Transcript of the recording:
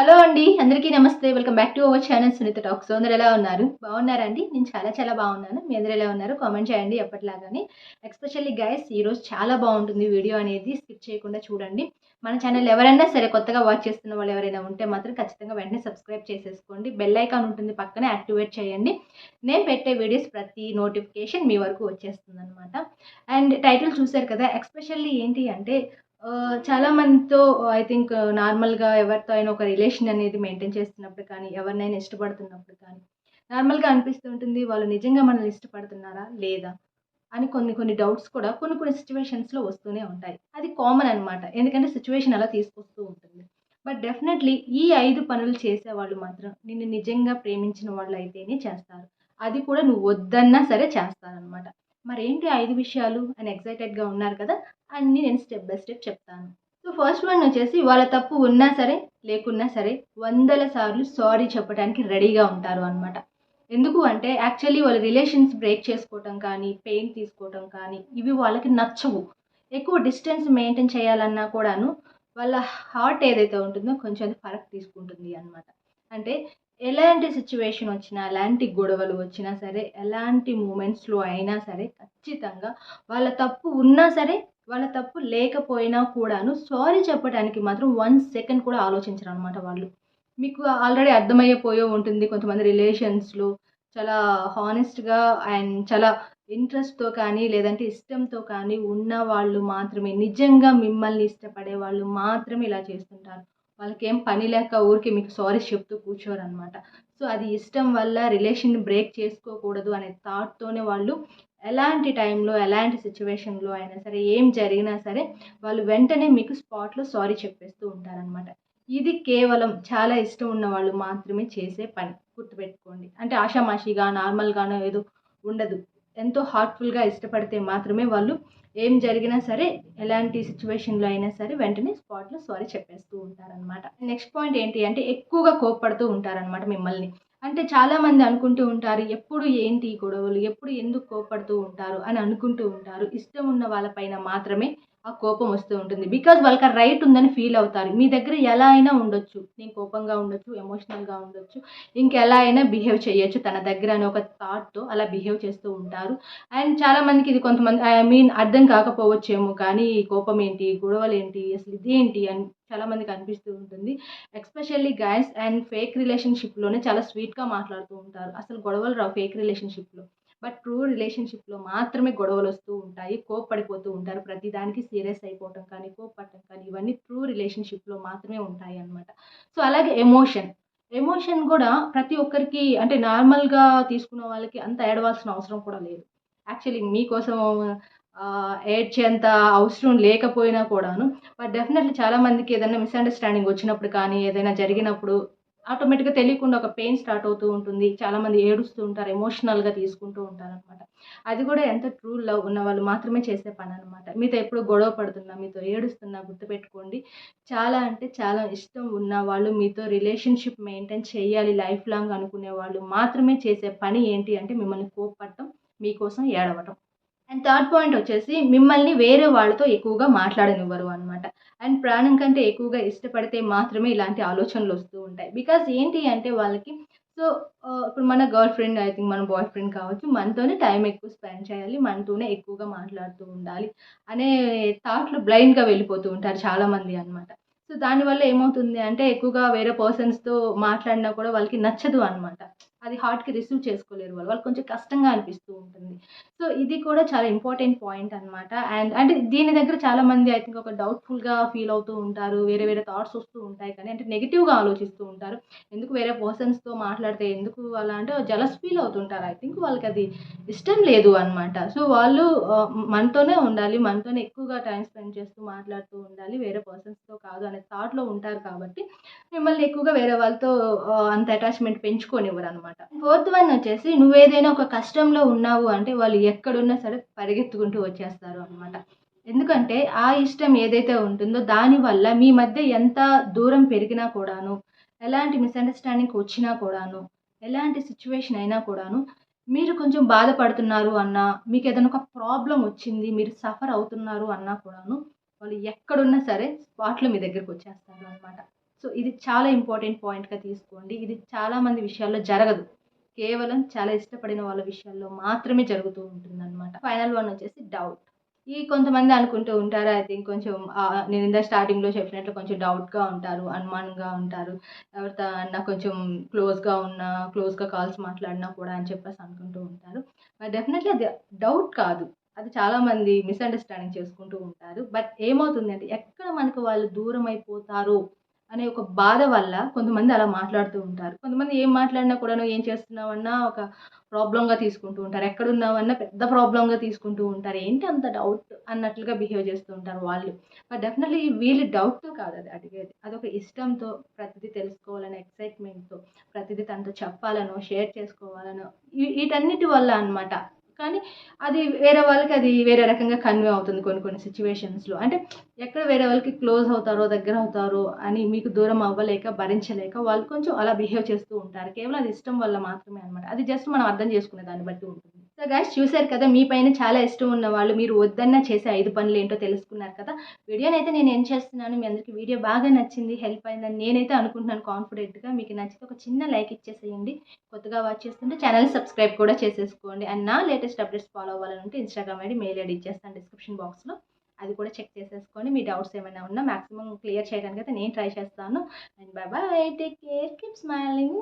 Hello అండి అందరికీ నమస్తే. Welcome back to our channel Sunitha talks. అందరు ఎలా ఉన్నారు? బాగున్నారా అండి నేను చాలా చాలా బాగున్నాను. మీ అందరు ఎలా ఉన్నారు? కామెంట్ చేయండి ఎప్పటిలాగానే. ఎక్స్పెషల్లీ గైస్ ఈరోజు చాలా బాగుంటుంది వీడియో అనేది. స్కిప్ చేయకుండా చూడండి. మన ఛానల్ ఎవరైనా సరే కొత్తగా వాచ్ చేస్తున్న వాళ్ళు ఎవరైనా ఉంటే మాత్రం ఖచ్చితంగా వెంటనే సబ్స్క్రైబ్ చేసేసుకోండి. బెల్ ఐకాన్ ఉంటుంది పక్కనే యాక్టివేట్ చేయండి. నేను పెట్టే వీడియోస్ ప్రతి నోటిఫికేషన్ మీ వరకు వచ్చేస్తుంది అనమాట అండ్ టైటిల్ చూసారు కదా ఎక్స్పెషల్లీ ఏంటి అంటే చాలా మందితో ఐ థింక్ నార్మల్గా ఎవరితో అయినా ఒక రిలేషన్ అనేది మెయింటైన్ చేస్తున్నప్పుడు కానీ ఎవరినైనా ఇష్టపడుతున్నప్పుడు కానీ నార్మల్గా అనిపిస్తుంటుంది వాళ్ళు నిజంగా మనల్ని ఇష్టపడుతున్నారా లేదా అని కొన్ని కొన్ని డౌట్స్ కూడా కొన్ని కొన్ని సిచ్యువేషన్స్లో వస్తూనే ఉంటాయి. అది కామన్ అనమాట ఎందుకంటే సిచ్యువేషన్ అలా తీసుకొస్తూ ఉంటుంది. బట్ డెఫినెట్లీ ఈ ఐదు పనులు చేసే వాళ్ళు మాత్రం నిన్ను నిజంగా ప్రేమించిన వాళ్ళు అయితేనే చేస్తారు. అది కూడా నువ్వు వద్దన్నా సరే చేస్తారనమాట మరేంటి ఐదు విషయాలు అని ఎక్సైటెడ్గా ఉన్నారు కదా అన్నీ నేను స్టెప్ బై స్టెప్ చెప్తాను. సో ఫస్ట్ వన్ వచ్చేసి వాళ్ళ తప్పు ఉన్నా సరే లేకున్నా సరే వందల సార్లు సారీ చెప్పడానికి రెడీగా ఉంటారు అనమాట ఎందుకు అంటే యాక్చువల్లీ వాళ్ళ రిలేషన్స్ బ్రేక్ చేసుకోవటం కానీ పెయిన్ తీసుకోవటం కానీ ఇవి వాళ్ళకి నచ్చవు. ఎక్కువ డిస్టెన్స్ మెయింటైన్ చేయాలన్నా కూడాను వాళ్ళ హార్ట్ ఏదైతే ఉంటుందో కొంచెం అది ఫరక్ తీసుకుంటుంది అనమాట అంటే ఎలాంటి సిచ్యువేషన్ వచ్చినా ఎలాంటి గొడవలు వచ్చినా సరే ఎలాంటి మూమెంట్స్లో అయినా సరే ఖచ్చితంగా వాళ్ళ తప్పు ఉన్నా సరే వాళ్ళ తప్పు లేకపోయినా కూడాను సారీ చెప్పడానికి మాత్రం వన్ సెకండ్ కూడా ఆలోచించరు అనమాట వాళ్ళు. మీకు ఆల్రెడీ అర్థమయ్యేపోయే ఉంటుంది కొంతమంది రిలేషన్స్లో చాలా హానెస్ట్గా అండ్ చాలా ఇంట్రెస్ట్తో కానీ లేదంటే ఇష్టంతో కానీ ఉన్న వాళ్ళు మాత్రమే నిజంగా మిమ్మల్ని ఇష్టపడే వాళ్ళు మాత్రమే ఇలా చేస్తుంటారు. వాళ్ళకి ఏం పని లేక ఊరికి మీకు సారీ చెప్తూ కూర్చోరు అనమాట సో అది ఇష్టం వల్ల రిలేషన్ బ్రేక్ చేసుకోకూడదు అనే థాట్తోనే వాళ్ళు ఎలాంటి టైంలో ఎలాంటి సిచ్యువేషన్లో అయినా సరే ఏం జరిగినా సరే వాళ్ళు వెంటనే మీకు స్పాట్లో సారీ చెప్పేస్తూ ఉంటారనమాట ఇది కేవలం చాలా ఇష్టం ఉన్న వాళ్ళు మాత్రమే చేసే పని. గుర్తుపెట్టుకోండి. అంటే ఆషామాషిగా నార్మల్గానో ఏదో ఉండదు. ఎంతో హార్ట్ఫుల్గా ఇష్టపడితే మాత్రమే వాళ్ళు ఏం జరిగినా సరే ఎలాంటి సిచ్యువేషన్లో అయినా సరే వెంటనే స్పాట్లో సారీ చెప్పేస్తూ ఉంటారనమాట నెక్స్ట్ పాయింట్ ఏంటి అంటే ఎక్కువగా కోప్పడుతూ ఉంటారనమాట మిమ్మల్ని. అంటే చాలామంది అనుకుంటూ ఉంటారు ఎప్పుడు ఏంటి గొడవలు ఎప్పుడు ఎందుకు కోపడుతూ ఉంటారు అని అనుకుంటూ ఉంటారు. ఇష్టం ఉన్న వాళ్ళపైన మాత్రమే ఆ కోపం వస్తూ ఉంటుంది. బికాజ్ వాళ్ళకి ఆ రైట్ ఉందని ఫీల్ అవుతారు. మీ దగ్గర ఎలా అయినా ఉండొచ్చు. నేను కోపంగా ఉండొచ్చు ఎమోషనల్గా ఉండొచ్చు. ఇంకెలా అయినా బిహేవ్ చేయొచ్చు. తన దగ్గర అని ఒక థాట్తో అలా బిహేవ్ చేస్తూ ఉంటారు. అండ్ చాలామందికి ఇది కొంతమంది ఐ మీన్ అర్థం కాకపోవచ్చేమో కానీ ఈ కోపం ఏంటి గొడవలు ఏంటి అసలు ఇదేంటి అని చాలామందికి అనిపిస్తూ ఉంటుంది. ఎక్స్పెషల్లీ గైస్ అండ్ ఫేక్ రిలేషన్షిప్లోనే చాలా స్వీట్గా మాట్లాడుతూ ఉంటారు. అసలు గొడవలు రావు ఫేక్ రిలేషన్షిప్లో బట్ ట్రూ రిలేషన్షిప్లో మాత్రమే గొడవలు వస్తూ ఉంటాయి కోప్పడిపోతూ ఉంటారు. ప్రతిదానికి సీరియస్ అయిపోవటం కానీ కోప్పడటం కానీ ఇవన్నీ ట్రూ రిలేషన్షిప్లో మాత్రమే ఉంటాయి అన్నమాట. సో అలాగే ఎమోషన్. ఎమోషన్ కూడా ప్రతి ఒక్కరికి అంటే నార్మల్గా తీసుకున్న వాళ్ళకి అంత ఏడవాల్సిన అవసరం కూడా లేదు. యాక్చువల్లీ మీకోసం ఏడ్చేంత అవసరం లేకపోయినా కూడాను బట్ డెఫినెట్లీ చాలామందికి ఏదైనా మిస్అండర్స్టాండింగ్ వచ్చినప్పుడు కానీ ఏదైనా జరిగినప్పుడు ఆటోమేటిక్గా తెలియకుండా ఒక పెయిన్ స్టార్ట్ అవుతూ ఉంటుంది. చాలామంది ఏడుస్తూ ఉంటారు ఎమోషనల్గా తీసుకుంటూ ఉంటారు అనమాట అది కూడా ఎంత ట్రూ లవ్ ఉన్న వాళ్ళు మాత్రమే చేసే పని అనమాట మీతో ఎప్పుడు గొడవ పడుతున్నా మీతో ఏడుస్తున్నా గుర్తుపెట్టుకోండి. చాలా అంటే చాలా ఇష్టం ఉన్న వాళ్ళు మీతో రిలేషన్షిప్ మెయింటైన్ చేయాలి లైఫ్ లాంగ్ అనుకునే వాళ్ళు మాత్రమే చేసే పని ఏంటి అంటే మిమ్మల్ని కోప్పడటం మీకోసం ఏడవటం. అండ్ థర్డ్ పాయింట్ వచ్చేసి మిమ్మల్ని వేరే వాళ్ళతో ఎక్కువగా మాట్లాడనివ్వరు అనమాట అండ్ ప్రాణం కంటే ఎక్కువగా ఇష్టపడితే మాత్రమే ఇలాంటి ఆలోచనలు వస్తూ ఉంటాయి. బికాస్ ఏంటి అంటే వాళ్ళకి సో uh, ఇప్పుడు మన గర్ల్ ఫ్రెండ్ ఐ థింక్ మన బాయ్ ఫ్రెండ్ కావచ్చు మనతోనే టైం ఎక్కువ స్పెండ్ చేయాలి మనతోనే ఎక్కువగా మాట్లాడుతూ ఉండాలి అనే థాట్లు బ్లైండ్గా వెళ్ళిపోతూ ఉంటారు చాలామంది అనమాట సో దానివల్ల ఏమవుతుంది అంటే ఎక్కువగా వేరే పర్సన్స్తో మాట్లాడినా కూడా వాళ్ళకి నచ్చదు అనమాట అది హార్ట్కి రిసీవ్ చేసుకోలేరు వాళ్ళు. వాళ్ళకి కొంచెం కష్టంగా అనిపిస్తూ ఉంటుంది. సో ఇది కూడా చాలా ఇంపార్టెంట్ పాయింట్ అనమాట అండ్ అంటే దీని దగ్గర చాలా మంది ఐ థింక్ ఒక డౌట్ఫుల్గా ఫీల్ అవుతూ ఉంటారు. వేరే వేరే థాట్స్ వస్తూ ఉంటాయి కానీ అంటే నెగిటివ్గా ఆలోచిస్తూ ఉంటారు. ఎందుకు వేరే పర్సన్స్తో మాట్లాడితే ఎందుకు అలా అంటే జలస్ ఫీల్ అవుతుంటారు. ఐ థింక్ వాళ్ళకి అది ఇష్టం లేదు అనమాట సో వాళ్ళు మనతోనే ఉండాలి. మనతోనే ఎక్కువగా టైం స్పెండ్ చేస్తూ మాట్లాడుతూ ఉండాలి. వేరే పర్సన్స్తో కాదు అనే థాట్లో ఉంటారు కాబట్టి మిమ్మల్ని ఎక్కువగా వేరే వాళ్ళతో అంత అటాచ్మెంట్ పెంచుకోనివ్వరు అనమాట ఫోర్త్ వన్ వచ్చేసి నువ్వేదైనా ఒక కష్టంలో ఉన్నావు అంటే వాళ్ళు ఎక్కడున్నా సరే పరిగెత్తుకుంటూ వచ్చేస్తారు అనమాట ఎందుకంటే ఆ ఇష్టం ఏదైతే ఉంటుందో దానివల్ల మీ మధ్య ఎంత దూరం పెరిగినా కూడాను ఎలాంటి మిస్అండర్స్టాండింగ్ వచ్చినా కూడాను ఎలాంటి సిచ్యువేషన్ అయినా కూడాను మీరు కొంచెం బాధపడుతున్నారు అన్నా మీకు ఏదైనా ఒక ప్రాబ్లం వచ్చింది మీరు సఫర్ అవుతున్నారు అన్నా కూడాను వాళ్ళు ఎక్కడున్నా సరే స్పాట్లో మీ దగ్గరికి వచ్చేస్తారు అనమాట సో ఇది చాలా ఇంపార్టెంట్ పాయింట్గా తీసుకోండి. ఇది చాలామంది విషయాల్లో జరగదు. కేవలం చాలా ఇష్టపడిన వాళ్ళ విషయాల్లో మాత్రమే జరుగుతూ ఉంటుంది అనమాట ఫైనల్ వన్ వచ్చేసి డౌట్. ఈ కొంతమంది అనుకుంటూ ఉంటారు ఐ థింక్ కొంచెం నేను ఇందా స్టార్టింగ్లో చెప్పినట్లు కొంచెం డౌట్గా ఉంటారు అనుమానంగా ఉంటారు. ఎవరితో అన్నా కొంచెం క్లోజ్గా ఉన్న క్లోజ్గా కాల్స్ మాట్లాడినా కూడా అని చెప్పేసి అనుకుంటూ ఉంటారు. బట్ డెఫినెట్లీ అది డౌట్ కాదు. అది చాలామంది మిస్అండర్స్టాండింగ్ చేసుకుంటూ ఉంటారు. బట్ ఏమవుతుంది అంటే ఎక్కడ మనకు వాళ్ళు దూరం అయిపోతారో అనే ఒక బాధ వల్ల కొంతమంది అలా మాట్లాడుతూ ఉంటారు. కొంతమంది ఏం మాట్లాడినా కూడాను ఏం చేస్తున్నావన్నా ఒక ప్రాబ్లంగా తీసుకుంటూ ఉంటారు. ఎక్కడున్నావన్నా పెద్ద ప్రాబ్లంగా తీసుకుంటూ ఉంటారు. ఏంటి అంత డౌట్ అన్నట్లుగా బిహేవ్ చేస్తూ ఉంటారు వాళ్ళు. బట్ డెఫినెట్లీ వీళ్ళు డౌట్తో కాదు అది అడిగేది. అదొక ఇష్టంతో ప్రతిదీ తెలుసుకోవాలనే ఎక్సైట్మెంట్తో ప్రతిదీ తనతో చెప్పాలనో షేర్ చేసుకోవాలనో వీటన్నిటి వల్ల అన్నమాట కానీ అది వేరే వాళ్ళకి అది వేరే రకంగా కన్వే అవుతుంది కొన్ని కొన్ని సిచ్యువేషన్స్లో అంటే ఎక్కడ వేరే వాళ్ళకి క్లోజ్ అవుతారో దగ్గర అవుతారో అని మీకు దూరం అవ్వలేక భరించలేక వాళ్ళు కొంచెం అలా బిహేవ్ చేస్తూ ఉంటారు. కేవలం అది ఇష్టం వల్ల మాత్రమే అనమాట అది జస్ట్ మనం అర్థం చేసుకునే దాన్ని బట్టి ఉంటుంది. సో గాయస్ చూశారు కదా మీ పైన చాలా ఇష్టం ఉన్న వాళ్ళు మీరు వద్దన్నా చేసే ఐదు పనులు ఏంటో తెలుసుకున్నారు కదా. వీడియోని అయితే నేను ఏం చేస్తున్నాను. మీ అందరికీ వీడియో బాగా నచ్చింది హెల్ప్ అయిందని నేనైతే అనుకుంటున్నాను కాన్ఫిడెంట్గా మీకు నచ్చితే ఒక చిన్న లైక్ ఇచ్చేసేయండి. కొత్తగా వాచ్ చేస్తుంటే ఛానల్ సబ్స్క్రైబ్ కూడా చేసేసుకోండి. అండ్ నా లేటెస్ట్ అప్డేట్స్ ఫాలో అవ్వాలంటే ఇన్స్టాగ్రామ్ ఐడి మెయిల్ ఐడి ఇచ్చేస్తాను డిస్క్రిప్షన్ బాక్స్లో అది కూడా చెక్ చేసేసుకోండి. మీ డౌట్స్ ఏమైనా ఉన్నా మాక్సిమం క్లియర్ చేయడానికి అయితే నేను ట్రై చేస్తాను. And bye bye take care keep smiling